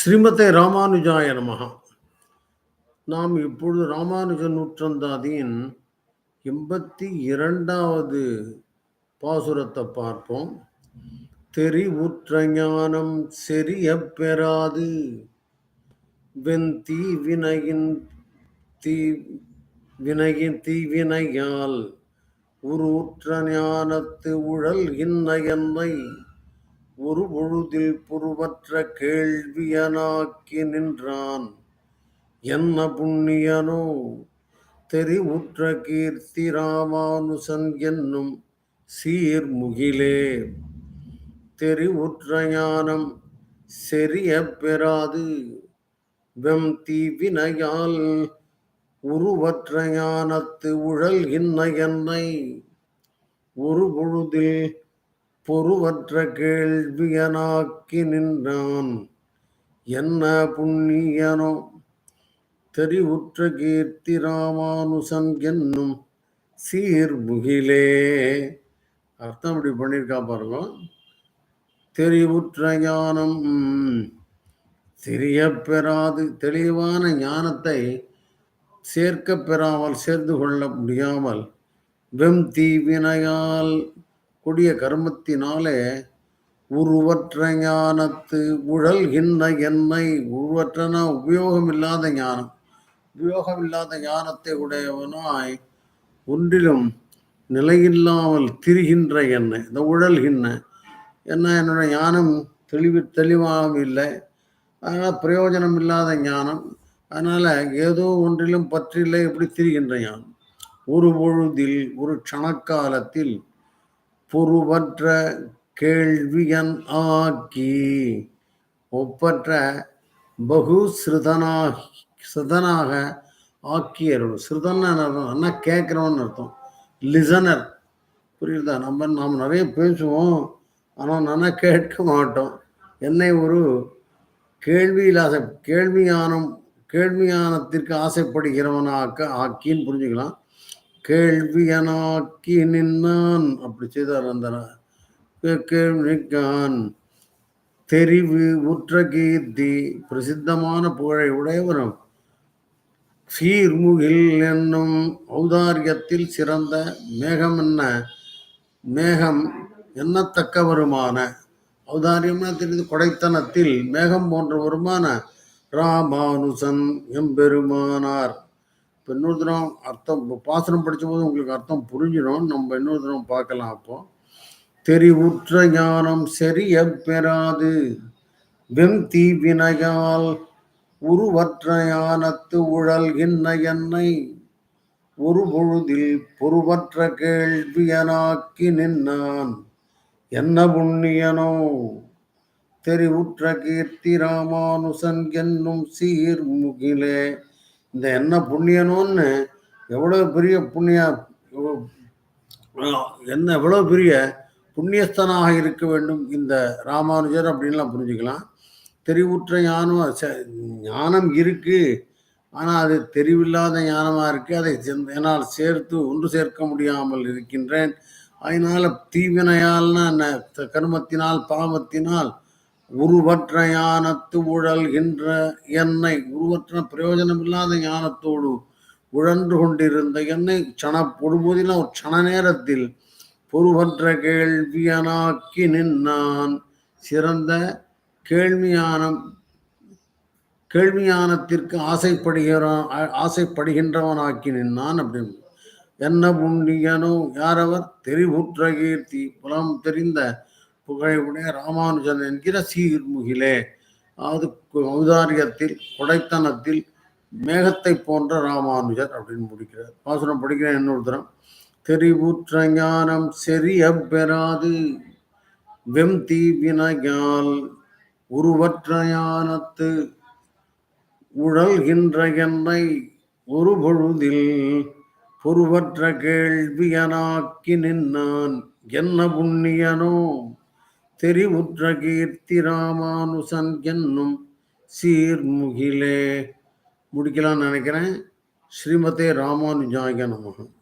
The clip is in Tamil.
ஸ்ரீமதே ராமானுஜாய நமகா நாம் இப்பொழுது ராமானுஜ நூற்றந்தாதியின் எண்பத்தி இரண்டாவது பாசுரத்தை பார்ப்போம். தெரிவுற்ற ஞானம் செறிய பெறாது. வெண்தீ வினையின் தீ வினையின் தீவினையால் உருற்ற ஞானத்து உழல் இன்ன என்னை ஒரு பொழுதில் புருவற்ற கேள்வியனாக்கி நின்றான். என்ன புண்ணியனோ? தெரிவுற்ற கீர்த்தி ராமானுசன் என்னும் சீர்முகிலே. தெரிவுற்ற ஞானம் செறிய பெறாது. வெம் தீவினையால் உருவற்ற ஞானத்து உழல் இன்ன என்னை. ஒரு பொழுதில் பொறுவற்ற கேள்வியனாக்கி நின்றான். என்ன புண்ணியனோ? தெரிவுற்ற கீர்த்தி ராமானுசன் என்னும் சீர்முகிலே. அர்த்தம் இப்படி பண்ணியிருக்கா பாருங்க. தெரிவுற்ற ஞானம் தெரிய பெறாது. தெளிவான ஞானத்தை சேர்க்க பெறாமல் சேர்ந்து கொள்ள முடியாமல் வெம் தீவினையால் கொடிய கர்மத்தினாலே உருவற்ற ஞானத்து உழல்கின்ற என்னை உருவற்றன உபயோகம் இல்லாத ஞானம். உபயோகம் இல்லாத ஞானத்தை உடையவனாய் ஒன்றிலும் நிலையில்லாமல் திரிகின்ற என்னை இந்த உழல்கின்ற என்ன என்னுடைய ஞானம் தெளிவு தெளிவாகவும் இல்லை. அதனால் பிரயோஜனம் இல்லாத ஞானம். அதனால் ஏதோ ஒன்றிலும் பற்றில்லை எப்படி திரிகின்ற ஞானம். ஒரு பொழுதில் ஒரு க்ஷணக்காலத்தில் பொறுவற்ற கேள்வியன் ஆக்கி ஒப்பற்ற பகு சிருதனாக சிறுதனாக ஆக்கியருள் சிறுதன் அர்த்தம் கேட்குறவன் அர்த்தம். லிசனர். புரியுதா? நம்ம நாம் நிறைய பேசுவோம் ஆனால் நல்லா கேட்க மாட்டோம். என்னை ஒரு கேள்வியில் ஆசை கேள்வியானம் கேள்வியானத்திற்கு ஆசைப்படுகிறவனாக்க ஆக்கின்னு புரிஞ்சுக்கலாம். கேள்வியனாக்கி நின்னான். அப்படி செய்தார் அந்த கேள்விக்கான். தெரிவு உற்ற கீர்த்தி பிரசித்தமான புகழை உடையவரும். சீர்முகில் என்னும் ஔதாரியத்தில் சிறந்த மேகம் என்ன? மேகம் எண்ணத்தக்கவருமான. ஔதாரியம்னா தெரிந்து கொடைத்தனத்தில் மேகம் போன்றவருமான ராமானுசன் எம்பெருமானார். இப்போ இன்னொரு தினம் அர்த்தம் பாசனம் படித்தபோது உங்களுக்கு அர்த்தம் புரிஞ்சிடும். நம்ம இன்னொரு தினம் பார்க்கலாம் அப்போ. தெரிவுற்ற ஞானம் சரிய பெறாது. வெம் தீவினையால் உருவற்ற ஞானத்து உழல்கின்ற என்னை. ஒரு பொழுதில் பொறுவற்ற கேள்வியனாக்கி நின்னான். என்ன புண்ணியனோ? தெரிவுற்ற கீர்த்தி ராமானுசன் என்னும் சீர்முகிலே இந்த என்ன புண்ணியனோன்னு எவ்வளோ பெரிய புண்ணிய என்ன எவ்வளோ பெரிய புண்ணியஸ்தனாக இருக்க வேண்டும் இந்த ராமானுஜர் அப்படின்லாம் புரிஞ்சுக்கலாம். தெரிவுற்ற ஞானம் ஞானம் இருக்குது ஆனால் அது தெரிவில்லாத ஞானமாக இருக்குது அதை என்னால் சேர்த்து ஒன்று சேர்க்க முடியாமல் இருக்கின்றேன். அதனால் தீவினையால்னா கர்மத்தினால் பாவத்தினால் உருவற்ற ஞானத்து உழல்கின்ற என்னை. உருவற்ற பிரயோஜனம் இல்லாத ஞானத்தோடு உழன்று கொண்டிருந்த என்னை சண பொழுபோதிலும் ஒரு க்ஷண நேரத்தில் பொருவற்ற கேள்வியனாக்கி நின்னான். சிறந்த கேள்வியானம் கேள்வியானத்திற்கு ஆசைப்படுகிறான் ஆசைப்படுகின்றவனாக்கி நின்னான் அப்படின்னு. என்ன புண்ணியனோ யாரவர் தெரிவுற்ற கீர்த்தி புலம் தெரிந்த புகழையுடைய ராமானுஜன் என்கிற சீர்முகிலே. அதாவது ஔதாரியத்தில் கொடைத்தனத்தில் மேகத்தை போன்ற ராமானுஜர் அப்படின்னு முடிக்கிறார். பாசுரம் படிக்கிறேன் இன்னொரு தரம். தெரிவுற்ற ஞானம் செறிய பெறாது. வெம் தீவினையால் உருவற்ற ஞானத்து உழல்கின்ற என்னை ஒரு பொழுதில் பொறுவற்ற கேள்வியனாக்கி நின்னான். என்ன புண்ணியனோ? தெரிவுற்ற கீர்த்தி ராமானுசன் என்னும் சீர்முகிலே. முடிக்கலாம்னு நினைக்கிறேன். ஸ்ரீமதே ராமானுஜாய நமகம்